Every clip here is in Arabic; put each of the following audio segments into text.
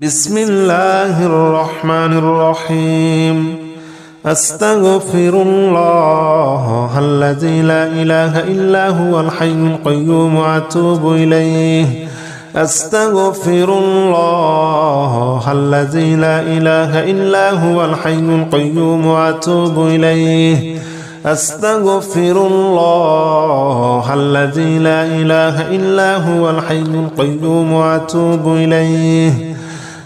بسم الله الرحمن الرحيم أستغفر الله الذي لا إله إلا هو الحي القيوم وأتوب إليه أستغفر الله الذي لا إله إلا هو الحي القيوم وأتوب إليه أستغفر الله الذي لا إله إلا هو الحي القيوم وأتوب إليه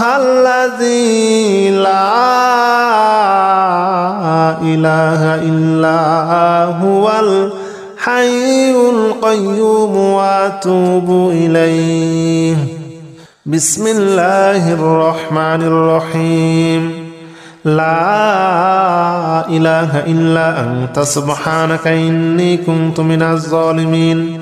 الذي لا إله إلا هو الحي القيوم وأتوب إليه. بسم الله الرحمن الرحيم. لا إله إلا أنت. سبحانك إني كنت من الظالمين.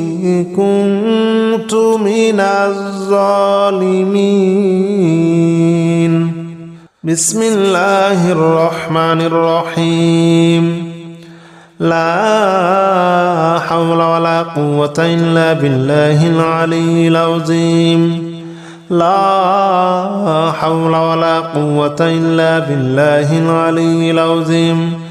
كنت من الظالمين. بسم الله الرحمن الرحيم. لا حول ولا قوة إلا بالله العلي العظيم. لا حول ولا قوة إلا بالله العلي العظيم.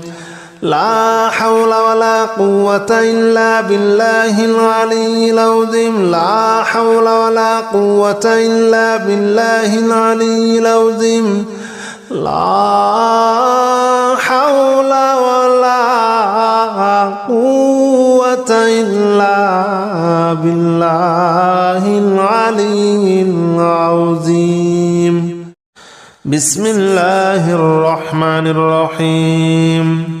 لا حول ولا قوة إلا بالله العلي العظيم. لا حول ولا قوة إلا بالله العلي العظيم. لا حول ولا قوة إلا بالله العلي العظيم. بسم الله الرحمن الرحيم.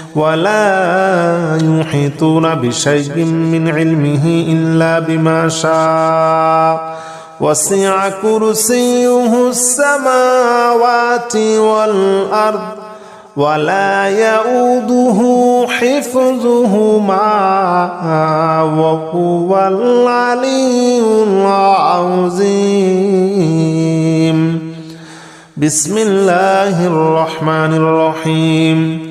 ولا يحيطون بشيء من علمه إلا بما شاء. وسع كرسيه السماوات والأرض ولا يؤوده حفظهما وهو العلي العظيم. بسم الله الرحمن الرحيم.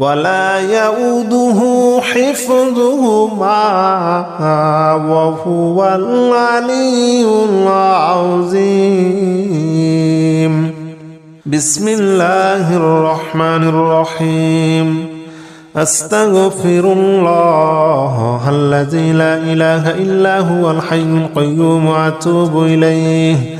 ولا يؤوده حفظهما وهو العلي العظيم. بسم الله الرحمن الرحيم. أستغفر الله الذي لا إله إلا هو الحي القيوم وأتوب إليه.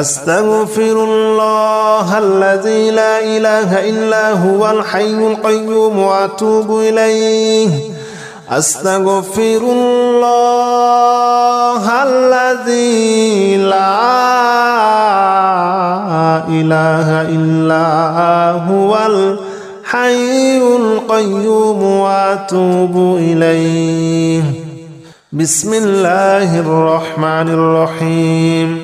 أستغفر الله الذي لا إله إلا هو الحي القيوم وأتوب إليه. أستغفر الله الذي لا إله إلا هو الحي القيوم وأتوب إليه. بسم الله الرحمن الرحيم.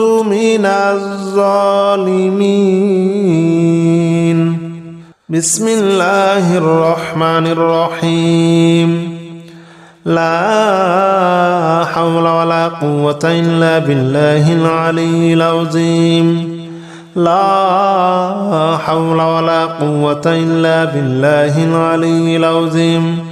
من الظالمين بسم الله الرحمن الرحيم لا حول ولا قوة إلا بالله العلي العظيم لا حول ولا قوة إلا بالله العلي العظيم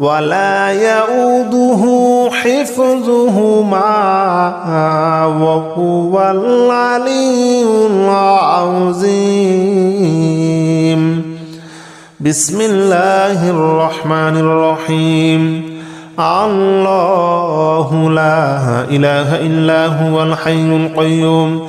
ولا يؤوده حفظهما وهو العلي العظيم. بسم الله الرحمن الرحيم. الله لا إله إلا هو الحي القيوم.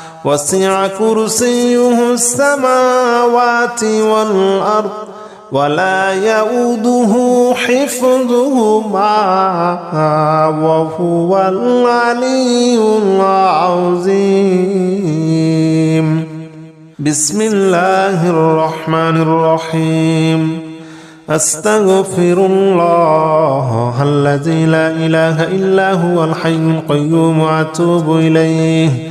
وسع كرسيه السماوات والأرض ولا يؤوده حفظهما وهو العلي العظيم. بسم الله الرحمن الرحيم. أستغفر الله الذي لا إله إلا هو الحي القيوم وأتوب إليه.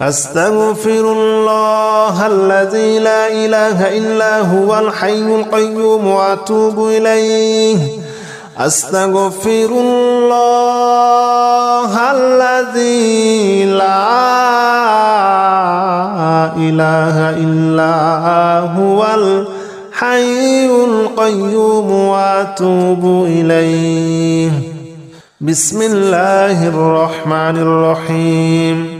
أستغفر الله الذي لا إله إلا هو الحي القيوم وأتوب إليه. أستغفر الله الذي لا إله إلا هو الحي القيوم وأتوب إليه. بسم الله الرحمن الرحيم.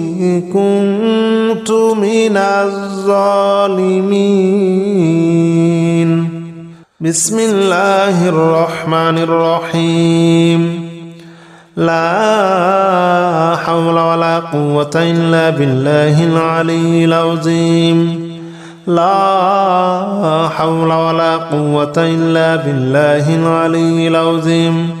كنت من الظالمين. بسم الله الرحمن الرحيم. لا حول ولا قوة إلا بالله العلي العظيم. لا حول ولا قوة إلا بالله العلي العظيم.